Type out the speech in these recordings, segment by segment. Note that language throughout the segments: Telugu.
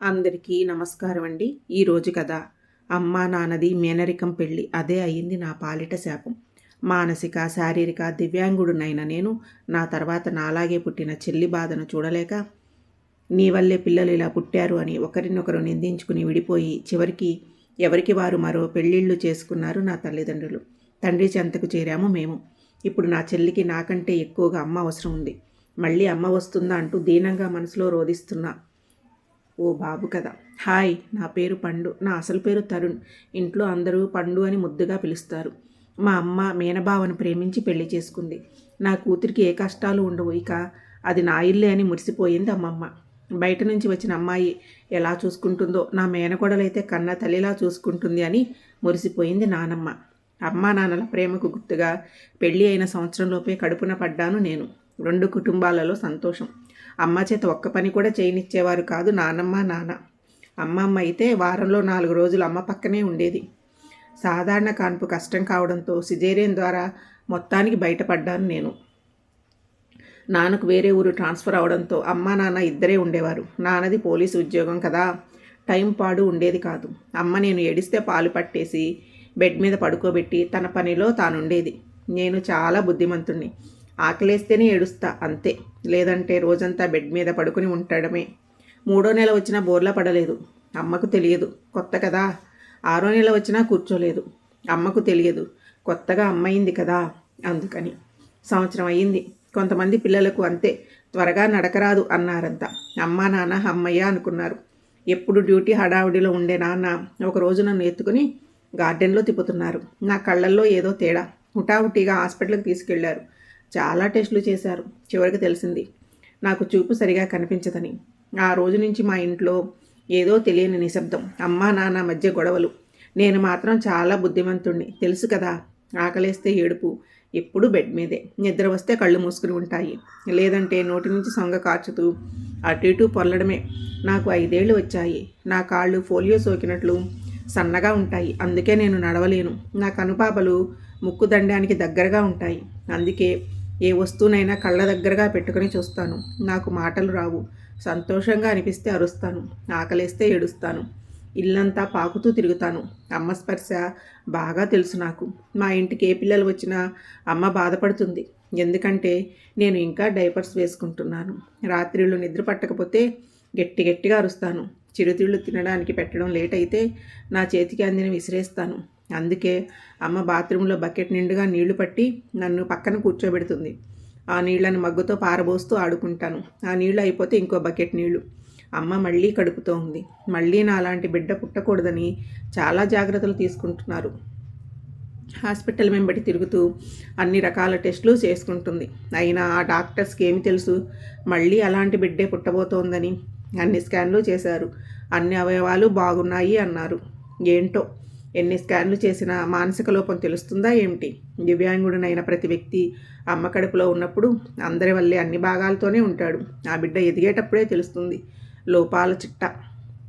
అందరికీ నమస్కారం అండి. ఈరోజు కదా అమ్మా నాన్నది మేనరికం పెళ్ళి. అదే అయింది నా పాలిట శాపం. మానసిక శారీరక దివ్యాంగుడునైన నేను నా తర్వాత నాలాగే పుట్టిన చెల్లి బాధను చూడలేక నీ వల్లే పిల్లలు ఇలా పుట్టారు అని ఒకరినొకరు నిందించుకుని విడిపోయి చివరికి ఎవరికి వారు మరో పెళ్ళిళ్ళు చేసుకున్నారు నా తల్లిదండ్రులు. తండ్రి చెంతకు చేరాము మేము. ఇప్పుడు నా చెల్లికి నాకంటే ఎక్కువగా అమ్మ అవసరం ఉంది. మళ్ళీ అమ్మ వస్తుందా అంటూ దీనంగా మనసులో రోధిస్తున్నా. ఓ బాబు కదా హాయ్ నా పేరు పండు నా అసలు పేరు తరుణ్ ఇంట్లో అందరూ పండు అని ముద్దుగా పిలుస్తారు. మా అమ్మ మీనబావను ప్రేమించి పెళ్ళి చేసుకుంది. నా కూతురికి ఏ కష్టాలు ఉండవు ఇక అది నా ఇల్లే అని మురిసిపోయింది అమ్మమ్మ. బయట నుంచి వచ్చిన అమ్మాయి ఎలా చూసుకుంటుందో నా మేనకోడలైతే కన్న తల్లిలా చూసుకుంటుంది అని మురిసిపోయింది నానమ్మ. అమ్మా నాన్నల ప్రేమకు గుర్తుగా పెళ్ళి అయిన సంవత్సరంలోపే కడుపున పడ్డాను నేను. రెండు కుటుంబాలలో సంతోషం. అమ్మ చేత ఒక్క పని కూడా చేయనిచ్చేవారు కాదు నానమ్మ నాన్న. అమ్మమ్మ అయితే వారంలో నాలుగు రోజులు అమ్మ పక్కనే ఉండేది. సాధారణ కాన్పు కష్టం కావడంతో సిజేరియన్ ద్వారా మొత్తానికి బయటపడ్డాను నేను. నాన్నకు వేరే ఊరు ట్రాన్స్ఫర్ అవడంతో అమ్మ నాన్న ఇద్దరే ఉండేవారు. నాన్నది పోలీసు ఉద్యోగం కదా టైం పాడు ఉండేది కాదు. అమ్మ నేను ఏడిస్తే పాలు పట్టేసి బెడ్ మీద పడుకోబెట్టి తన పనిలో తానుండేది. నేను చాలా బుద్ధిమంతుణ్ణి. ఆకలేస్తేనే ఏడుస్తా అంతే. లేదంటే రోజంతా బెడ్ మీద పడుకుని ఉండడమే మూడో నెల వచ్చినా బోర్లా పడలేదు. అమ్మకు తెలియదు. కొత్త కదా. ఆరో నెల వచ్చినా కూర్చోలేదు. అమ్మకు తెలియదు. కొత్తగా అమ్మయింది కదా అందుకని. సంవత్సరం అయ్యింది. కొంతమంది పిల్లలకు అంతే. త్వరగా నడకరాదు అన్నారంతా అమ్మా నాన్న అమ్మయ్య అనుకున్నారు. ఎప్పుడు డ్యూటీ హడావుడిలో ఉండే నాన్న ఒక రోజు నన్ను ఎత్తుకుని గార్డెన్లో తిప్పుతున్నారు. నా కళ్ళల్లో ఏదో తేడా. హుటాహుటిగా హాస్పిటల్కి తీసుకెళ్ళారు. చాలా టెస్టులు చేశారు. చివరికి తెలిసింది నాకు చూపు సరిగా కనిపించదని. ఆ రోజు నుంచి మా ఇంట్లో ఏదో తెలియని నిశ్శబ్దం అమ్మా నాన్న మధ్య గొడవలు. నేను మాత్రం చాలా బుద్ధిమంతుణ్ణి. తెలుసు కదా ఆకలేస్తే ఏడుపు ఎప్పుడు బెడ్ మీదే. నిద్ర వస్తే కళ్ళు మూసుకుని ఉంటాయి. లేదంటే నోటి నుంచి సొంగ కాచుతూ అటు ఇటు పొరలడమే. నాకు ఐదేళ్ళు వచ్చాయి. నా కాళ్ళు ఫోలియో సోకినట్లు సన్నగా ఉంటాయి. అందుకే నేను నడవలేను. నా కనుపాపలు ముక్కు దండానికి దగ్గరగా ఉంటాయి. అందుకే ఏ వస్తువునైనా కళ్ళ దగ్గరగా పెట్టుకుని చూస్తాను. నాకు మాటలు రావు. సంతోషంగా అనిపిస్తే అరుస్తాను. ఆకలేస్తే ఏడుస్తాను. ఇల్లంతా పాకుతూ తిరుగుతాను. అమ్మ స్పర్శ బాగా తెలుసు నాకు. మా ఇంటికి ఏ పిల్లలు వచ్చినా అమ్మ బాధపడుతుంది. ఎందుకంటే నేను ఇంకా డైపర్స్ వేసుకుంటున్నాను. రాత్రిళ్ళు నిద్ర పట్టకపోతే గట్టి గట్టిగా అరుస్తాను. చిరుతిళ్ళు తినడానికి పెట్టడం లేట్ అయితే నా చేతికి అందిన విసిరేస్తాను. అందుకే అమ్మ బాత్రూంలో బకెట్ నిండుగా నీళ్ళు పట్టి నన్ను పక్కన కూర్చోబెడుతుంది. ఆ నీళ్ళను మగ్గుతో పారబోస్తూ ఆడుకుంటాను. ఆ నీళ్ళు అయిపోతే ఇంకో బకెట్ నీళ్ళు. అమ్మ మళ్ళీ కడుపుతో ఉంది మళ్ళీ నా అలాంటి బిడ్డ పుట్టకూడదని చాలా జాగ్రత్తలు తీసుకుంటున్నారు. హాస్పిటల్ వెంబడి తిరుగుతూ అన్ని రకాల టెస్టులు చేసుకుంటుంది. అయినా ఆ డాక్టర్స్కి ఏమి తెలుసు? మళ్ళీ అలాంటి బిడ్డే పుట్టబోతోందని అన్ని స్కాన్లు చేశారు. అన్ని అవయవాలు బాగున్నాయి అన్నారు. ఏంటో? ఎన్ని స్కాన్లు చేసినా మానసిక లోపం తెలుస్తుందా ఏమిటి? దివ్యాంగుడినైన ప్రతి వ్యక్తి అమ్మ కడుపులో ఉన్నప్పుడు అందరి వల్లే అన్ని భాగాలతోనే ఉంటాడు. ఆ బిడ్డ ఎదిగేటప్పుడే తెలుస్తుంది. లోపాల చిట్ట.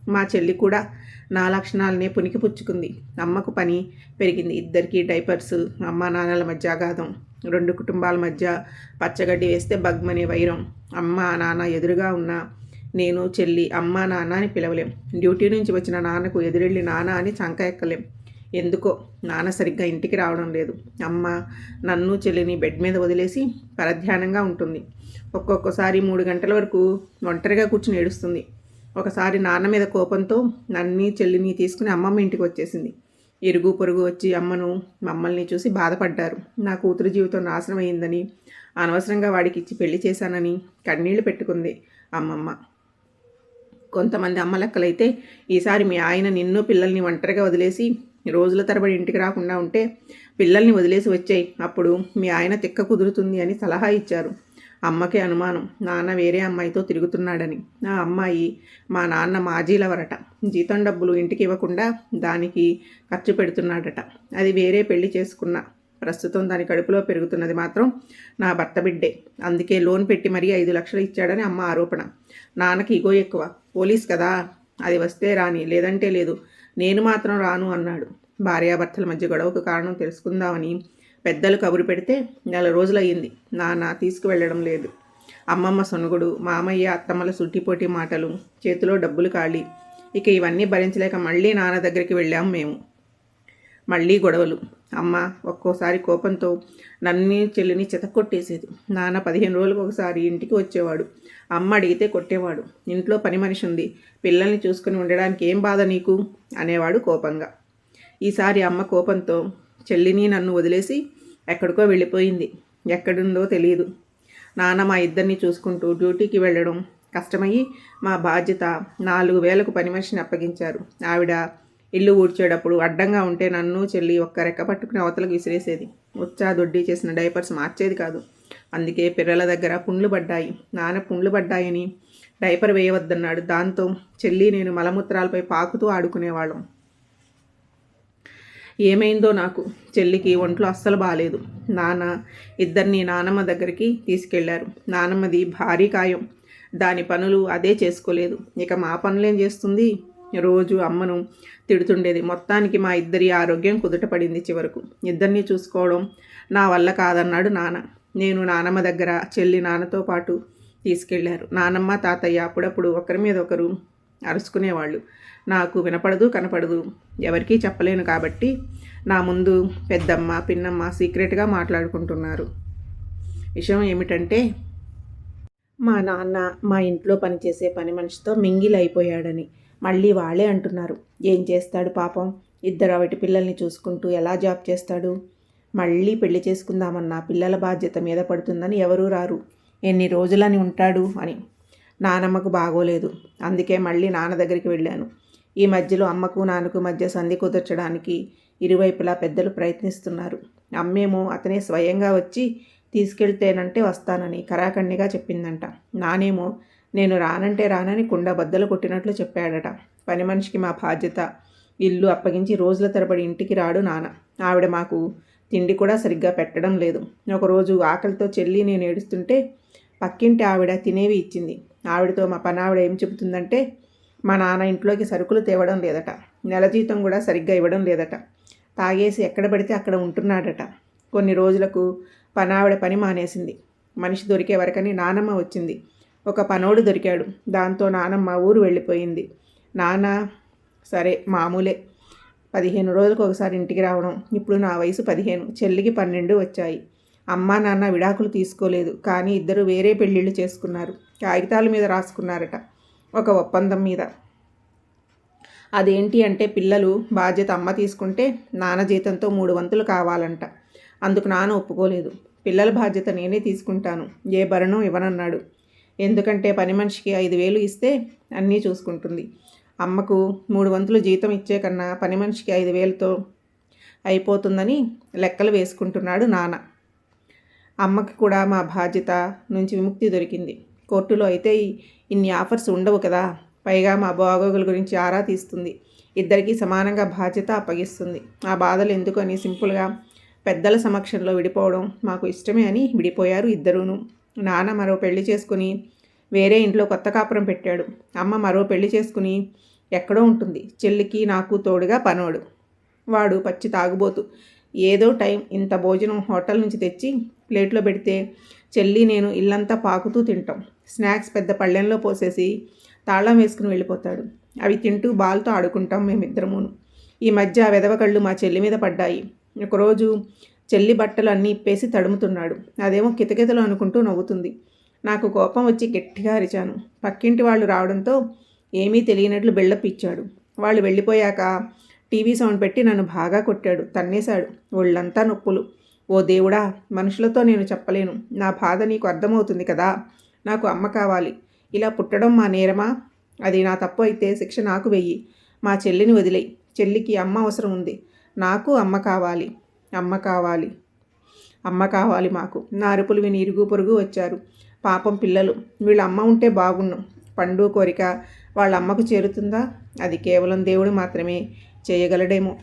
మా చెల్లి కూడా నా లక్షణాలనే పునికి పుచ్చుకుంది. అమ్మకు పని పెరిగింది. ఇద్దరికీ డైపర్స్ అమ్మ నాన్నల మధ్య అగాధం. రెండు కుటుంబాల మధ్య పచ్చగడ్డి వేస్తే బగ్మనే వైరం. అమ్మ నాన్న ఎదురుగా ఉన్న నేను చెల్లి అమ్మ నాన్న అని పిలవలేం. డ్యూటీ నుంచి వచ్చిన నాన్నకు ఎదురెళ్ళి నాన్న అని చంక ఎక్కలేం. ఎందుకో? నాన్న సరిగ్గా ఇంటికి రావడం లేదు. అమ్మ నన్ను చెల్లిని బెడ్ మీద వదిలేసి పరధ్యానంగా ఉంటుంది. ఒక్కొక్కసారి మూడు గంటల వరకు ఒంటరిగా కూర్చుని ఏడుస్తుంది. ఒకసారి నాన్న మీద కోపంతో నన్ని చెల్లిని తీసుకుని అమ్మమ్మ ఇంటికి వచ్చేసింది. ఇరుగు పొరుగు వచ్చి అమ్మను మమ్మల్ని చూసి బాధపడ్డారు. నా కూతురు జీవితం నాశనం అయిందని అనవసరంగా వాడికి ఇచ్చి పెళ్ళి చేశానని కన్నీళ్ళు పెట్టుకుంది అమ్మమ్మ. కొంతమంది అమ్మలక్కలైతే ఈసారి మీ ఆయన నిన్ను పిల్లల్ని ఒంటరిగా వదిలేసి రోజుల తరబడి ఇంటికి రాకుండా ఉంటే పిల్లల్ని వదిలేసి వచ్చాయి. అప్పుడు మీ ఆయన తిక్క కుదురుతుంది అని సలహా ఇచ్చారు. అమ్మకి అనుమానం. నాన్న వేరే అమ్మాయితో తిరుగుతున్నాడని. ఆ అమ్మాయి మా నాన్న మాజీలవరట. జీతం డబ్బులు ఇంటికి ఇవ్వకుండా దానికి ఖర్చు పెడుతున్నాడట. అది వేరే పెళ్ళి చేసుకున్న ప్రస్తుతం దాని కడుపులో పెరుగుతున్నది మాత్రం నా భర్త బిడ్డే. అందుకే లోన్ పెట్టి మరీ ఐదు లక్షలు ఇచ్చాడని అమ్మ ఆరోపణ. నాన్నకి ఇగో ఎక్కువ. పోలీస్ కదా. అది వస్తే రాని. లేదంటే లేదు. నేను మాత్రం రాను అన్నాడు. భార్యాభర్తల మధ్య గొడవకు కారణం తెలుసుకుందామని పెద్దలు కబురు పెడితే నెల రోజులయ్యింది. నాన్న తీసుకువెళ్ళడం లేదు. అమ్మమ్మ సొనుగుడు మామయ్య అత్తమ్మల సుట్టిపోటీ మాటలు చేతిలో డబ్బులు ఖాళీ. ఇక ఇవన్నీ భరించలేక మళ్ళీ నాన్న దగ్గరికి వెళ్ళాం మేము. మళ్ళీ గొడవలు. అమ్మ ఒక్కోసారి కోపంతో నన్ను చెల్లిని చితక్కొట్టేసేది. నాన్న పదిహేను రోజులకు ఒకసారి ఇంటికి వచ్చేవాడు. అమ్మ అడిగితే కొట్టేవాడు. ఇంట్లో పని మనిషి ఉంది. పిల్లల్ని చూసుకుని ఉండడానికి ఏం బాధ నీకు? అనేవాడు కోపంగా. ఈసారి అమ్మ కోపంతో చెల్లిని నన్ను వదిలేసి ఎక్కడికో వెళ్ళిపోయింది. ఎక్కడుందో తెలియదు నాన్న మా ఇద్దరిని చూసుకుంటూ డ్యూటీకి వెళ్ళడం కష్టమయ్యి మా బాధ్యత నాలుగు వేలకు పని మనిషిని అప్పగించారు. ఆవిడ ఇల్లు ఊడ్చేటప్పుడు అడ్డంగా ఉంటే నన్ను చెల్లి ఒక్క రెక్క పట్టుకుని అవతలకు విసిరేసేది. ఉచ్చా దొడ్డి చేసిన డైపర్స్ మార్చేది కాదు. అందుకే పిల్లల దగ్గర పుండ్లు పడ్డాయి. నాన్న పుండ్లు పడ్డాయని డైపర్ వేయవద్దన్నాడు. దాంతో చెల్లి నేను మలమూత్రాలపై పాకుతూ ఆడుకునేవాళ్ళం. ఏమైందో నాకు చెల్లికి ఒంట్లో అస్సలు బాగాలేదు నాన్న ఇద్దరిని నానమ్మ దగ్గరికి తీసుకెళ్ళారు. నానమ్మది భారీ కాయం దాని పనులు అదే చేసుకోలేదు. ఇక మా పనులేం చేస్తుంది? రోజు అమ్మను తిడుతుండేది. మొత్తానికి మా ఇద్దరి ఆరోగ్యం కుదుటపడింది చివరకు. ఇద్దరిని చూసుకోవడం నా వల్ల కాదన్నాడు నాన్న. నేను నానమ్మ దగ్గర చెల్లి నాన్నతో పాటు తీసుకెళ్ళారు. నానమ్మ తాతయ్య అప్పుడప్పుడు ఒకరి మీద ఒకరు అరుచుకునేవాళ్ళు నాకు వినపడదు కనపడదు. ఎవరికీ చెప్పలేను కాబట్టి నా ముందు పెద్దమ్మ పిన్నమ్మ సీక్రెట్గా మాట్లాడుకుంటున్నారు. విషయం ఏమిటంటే మా నాన్న మా ఇంట్లో పనిచేసే పని మనిషితో మింగిల్ అయిపోయాడని మళ్ళీ వాళ్ళే అంటున్నారు. ఏం చేస్తాడు పాపం? ఇద్దరు అవిటి పిల్లల్ని చూసుకుంటూ ఎలా జాబ్ చేస్తాడు? మళ్ళీ పెళ్ళి చేసుకుందామన్న పిల్లల బాధ్యత మీద పడుతుందని ఎవరూ రారు. ఎన్ని రోజులని ఉంటాడు అని. నానమ్మకు బాగోలేదు. అందుకే మళ్ళీ నాన్న దగ్గరికి వెళ్ళాను. ఈ మధ్యలో అమ్మకు నాన్నకు మధ్య సంధి కుదర్చడానికి ఇరువైపులా పెద్దలు ప్రయత్నిస్తున్నారు. అమ్మేమో అతనే స్వయంగా వచ్చి తీసుకెళ్తేనంటే వస్తానని కరాఖండిగా చెప్పిందంట. నానేమో నేను రానంటే రానని కుండ బద్దలు కొట్టినట్లు చెప్పాడట. పని మనిషికి మా బాధ్యత. ఇల్లు అప్పగించి రోజుల తరబడి ఇంటికి రాడు నాన్న. ఆవిడ మాకు తిండి కూడా సరిగ్గా పెట్టడం లేదు. ఒకరోజు ఆకలితో చెల్లి నేను ఏడుస్తుంటే పక్కింటి ఆవిడ తినేవి ఇచ్చింది. ఆవిడతో మా పనావిడ ఏం చెబుతుందంటే మా నాన్న ఇంట్లోకి సరుకులు తేవడం లేదట. నెల జీతం కూడా సరిగ్గా ఇవ్వడం లేదట. తాగేసి ఎక్కడ పడితే అక్కడ ఉంటున్నాడట. కొన్ని రోజులకు పనావిడ పని మానేసింది. మనిషి దొరికే వరకని నానమ్మ వచ్చింది. ఒక పనోడు దొరికాడు. దాంతో నానమ్మ ఊరు వెళ్ళిపోయింది. నాన్న సరే మామూలే. పదిహేను రోజులకు ఒకసారి ఇంటికి రావడం. ఇప్పుడు నా వయసు పదిహేను చెల్లికి పన్నెండు వచ్చాయి. అమ్మ నాన్న విడాకులు తీసుకోలేదు. కానీ ఇద్దరు వేరే పెళ్ళిళ్ళు చేసుకున్నారు. కాగితాల మీద రాసుకున్నారట ఒక ఒప్పందం మీద. అదేంటి అంటే పిల్లలు బాధ్యత అమ్మ తీసుకుంటే నాన్న జీతంతో మూడు వంతులు కావాలంట. అందుకు నాన్న ఒప్పుకోలేదు. పిల్లల బాధ్యత నేనే తీసుకుంటాను. ఏ భరణం ఇవ్వనన్నాడు. ఎందుకంటే పని మనిషికి ఐదు వేలు ఇస్తే అన్నీ చూసుకుంటుంది. అమ్మకు మూడు వంతులు జీతం ఇచ్చే కన్నా పని మనిషికి ఐదు వేలతో అయిపోతుందని లెక్కలు వేసుకుంటున్నాడు నాన్న. అమ్మకి కూడా మా బాధ్యత నుంచి విముక్తి దొరికింది. కోర్టులో అయితే ఇన్ని ఆఫర్స్ ఉండవు కదా. పైగా మా బాగోగుల గురించి ఆరా తీస్తుంది. ఇద్దరికీ సమానంగా బాధ్యత అప్పగిస్తుంది. ఆ బాధలు ఎందుకు అని సింపుల్గా పెద్దల సమక్షంలో విడిపోవడం మాకు ఇష్టమే అని విడిపోయారు ఇద్దరూను. నాన్న మరో పెళ్ళి చేసుకుని వేరే ఇంట్లో కొత్త కాపురం పెట్టాడు. అమ్మ మరో పెళ్ళి చేసుకుని ఎక్కడో ఉంటుంది. చెల్లికి నాకు తోడుగా పనోడు. వాడు పచ్చి తాగుబోతు. ఏదో టైం ఇంత భోజనం హోటల్ నుంచి తెచ్చి ప్లేట్లో పెడితే చెల్లి నేను ఇల్లంతా పాకుతూ తింటాం. స్నాక్స్ పెద్ద పళ్ళెంలో పోసేసి తాళం వేసుకుని వెళ్ళిపోతాడు. అవి తింటూ బాల్తో ఆడుకుంటాం మేమిద్దరమును. ఈ మధ్య వెదవ కళ్ళు మా చెల్లి మీద పడ్డాయి. ఒకరోజు చెల్లి బట్టలు అన్నీ ఇప్పేసి తడుముతున్నాడు. అదేమో కితకితలు అనుకుంటూ నవ్వుతుంది. నాకు కోపం వచ్చి గట్టిగా అరిచాను. పక్కింటి వాళ్ళు రావడంతో ఏమీ తెలియనట్లు బిల్డప్ ఇచ్చాడు. వాళ్ళు వెళ్ళిపోయాక టీవీ సౌండ్ పెట్టి నన్ను బాగా కొట్టాడు. తన్నేశాడు. ఒళ్ళంతా నొప్పులు. ఓ దేవుడా మనుషులతో నేను చెప్పలేను. నా బాధ నీకు అర్థమవుతుంది కదా? నాకు అమ్మ కావాలి. ఇలా పుట్టడం మా నేరమా? అది నా తప్పు అయితే శిక్ష నాకు వెయ్యి. మా చెల్లిని వదిలేయి. చెల్లికి అమ్మ అవసరం ఉంది. నాకు అమ్మ కావాలి. అమ్మ కావాలి. అమ్మ కావాలి మాకు. నా అరుపులు విని ఇరుగు పొరుగు వచ్చారు. పాపం పిల్లలు. వీళ్ళ అమ్మ ఉంటే బాగున్నాం. పండు కోరిక వాళ్ళ అమ్మకు చేరుతుందా? అది కేవలం దేవుడు మాత్రమే చేయగలడేమో.